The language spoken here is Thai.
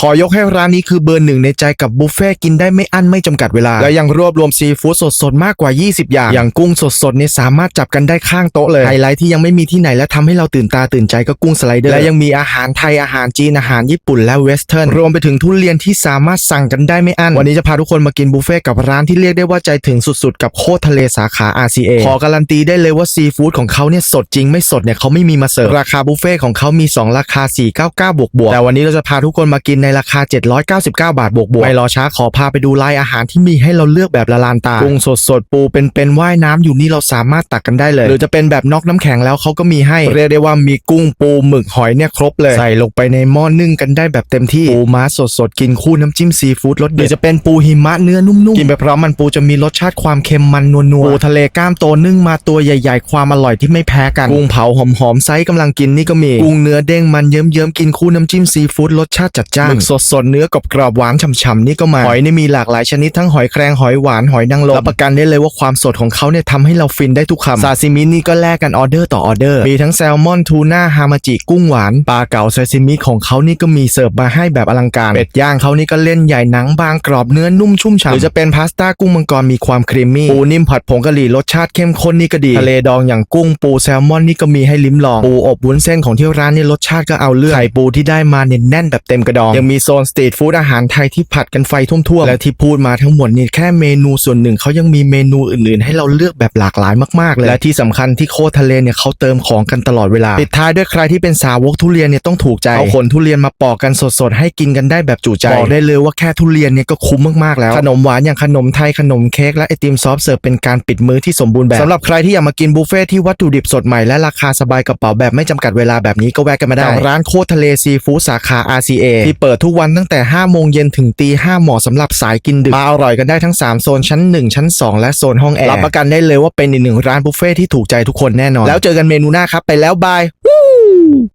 ขอยกให้ร้านนี้คือเบอร์หนึ่งในใจกับบุฟเฟ่ต์กินได้ไม่อั้นไม่จำกัดเวลา และยังรวบรวมซีฟู้ดสดๆ มากกว่า 20 อย่าง อย่างกุ้งสดๆเนี่ยสามารถจับกันได้ข้างโต๊ะเลย ไฮไลท์ที่ยังไม่มีที่ไหนและทำให้เราตื่นตาตื่นใจก็กุ้งสไลเดอร์ และยังมีอาหารไทยอาหารจีนอาหารญี่ปุ่นและเวสเทิร์นรวมไปถึงทุเรียนที่สามารถสั่งกันได้ไม่อั้น วันนี้จะพาทุกคนมากินบุฟเฟ่ต์กับร้านที่เรียกได้ว่าใจถึงสุดๆ กับโคตรทะเลสาขา RCA ขอการันตีได้เลยว่าซีฟู้ดของเขาเนี่ยสดจริงไม่สดเนี่ยเขาไม่มีมาเสิร์ฟราคาบุฟเฟ่ของเขามี 2 ราคา 499 บวกบวกแต่วันนี้เราจะพาทุกคนมากินในราคา 799 บาทบวกบวกไม่รอช้าขอพาไปดูลายอาหารที่มีให้เราเลือกแบบละลานตากุ้งสดสดๆปูเป็นเป็นๆว่ายน้ำอยู่นี่เราสามารถตักกันได้เลย หรือจะเป็นแบบนอกน้ำแข็งแล้วเขาก็มีให้ เรียกได้ว่ามีกุ้งปูหมึกหอยเนี่ยครบเลยใส่ลงไปในหม้อนึ่งกันได้แบบเต็มที่ปูม้าสดสดๆกินคู่น้ำจิ้มซีฟู้ดรสเด็ดหรือจะเป็นปูหิมะเนื้อนุ่มๆกินไปพร้อมมันปูจะมีรสชาติความเค็มมันนัวๆปูทะเลกล้ามโตนึ่งมาตัวใหญ่ ๆ ความอร่อยที่ไม่แพ้กันกุ้งเผาหอมๆไซส์กำลังกินนี่ก็มีกุ้งเนื้อเด้งมันเยิ้มๆกินคู่น้ำจิ้มซีฟู้ดรสชาติจัดจ้านหมึกสดสดๆเนื้อกรอบกรอบๆหวานฉ่ำๆนี่ก็มาหอยนี่มีหลากหลายชนิดทั้งหอยแครงหอยหวานหอยนางรมรับประกันได้เลยว่าความสดของเขาเนี่ยทำให้เราฟินได้ทุกคำซาซิมินี่ก็แลกกันออเดอร์ต่อออเดอร์มีทั้งแซลมอนทูน่าฮามาจิกุ้งหวานปลาเก๋าซาซิมิของเขานี่ก็มีเสิร์ฟมาให้แบบอลังการเป็ดย่างเขานี่ก็เล่นใหญ่หนังบางกรอบเนื้อนุ่มชุ่มฉ่ำหรือจะเป็นพาสต้ากุ้งมังกรมีความครีมมี่ปูนิ่มผัดผงกะหรี่รสชาติเข้มข้นนี่ก็ดีทะเลดองอย่างกุ้งปูแซลมอนนี่ก็มีให้ลิ้มลองปูอบวุ้นเส้นของที่ร้านนี่รสชาติก็เอาเรื่องไข่ปูที่ได้มาเนี่ยแน่นแบบเต็มกระดองยังมีโซนสตรีทฟู้ดอาหารไทยที่ผัดกันไฟท่วมๆ และที่พูดมาทั้งหมดนี่แค่เมนูส่วนหนึ่งเขายังมีเมนูอื่นๆ ให้เราเลือกแบบหลากหลายมากๆเลยและที่สำคัญที่โคทะเลเนี่ยเขาเติมของกันตลอดเวลาปิดท้ายด้วยใครที่เป็นสาวกทุเรียนเนี่ยต้องถูกใจเอาขนทุเรียนมาปอกกันสดๆ ให้กินกันได้แบบจุใจบอกได้เลยว่าแค่ทุเรียนเนี่ยก็คุ้มมากๆแล้ว ขนมหวานอย่างขนมไทยขนมเค้กและไอติมซอฟเสิร์ฟเป็นการปิดมื้อที่สมบูรณ์แบบสำหรับใครที่อยากมากินบุฟเฟ่ที่วัตถุดิบสดใหม่และราคาสบายกระเป๋าแบบไม่จำกัดเวลาแบบนี้ก็แวะกันมาได้ร้านโคทะเลซีฟู้ดสาขา RCA ที่เปิดทุกวันตั้งแต่ 5 โมงเย็นถึงตี 5 เหมาะสำหรับสายกินดึกมาอร่อยกันได้ทั้ง 3 โซนชั้น 1 ชั้น 2 และโซนห้องแอร์รับประกันได้เลยว่าเป็นอีกหนึ่งร้านบุฟเฟ่ที่ถูกใจทุกคนแน่นอน แล้วเจอกันเมนูหน้าครับไปแล้วบาย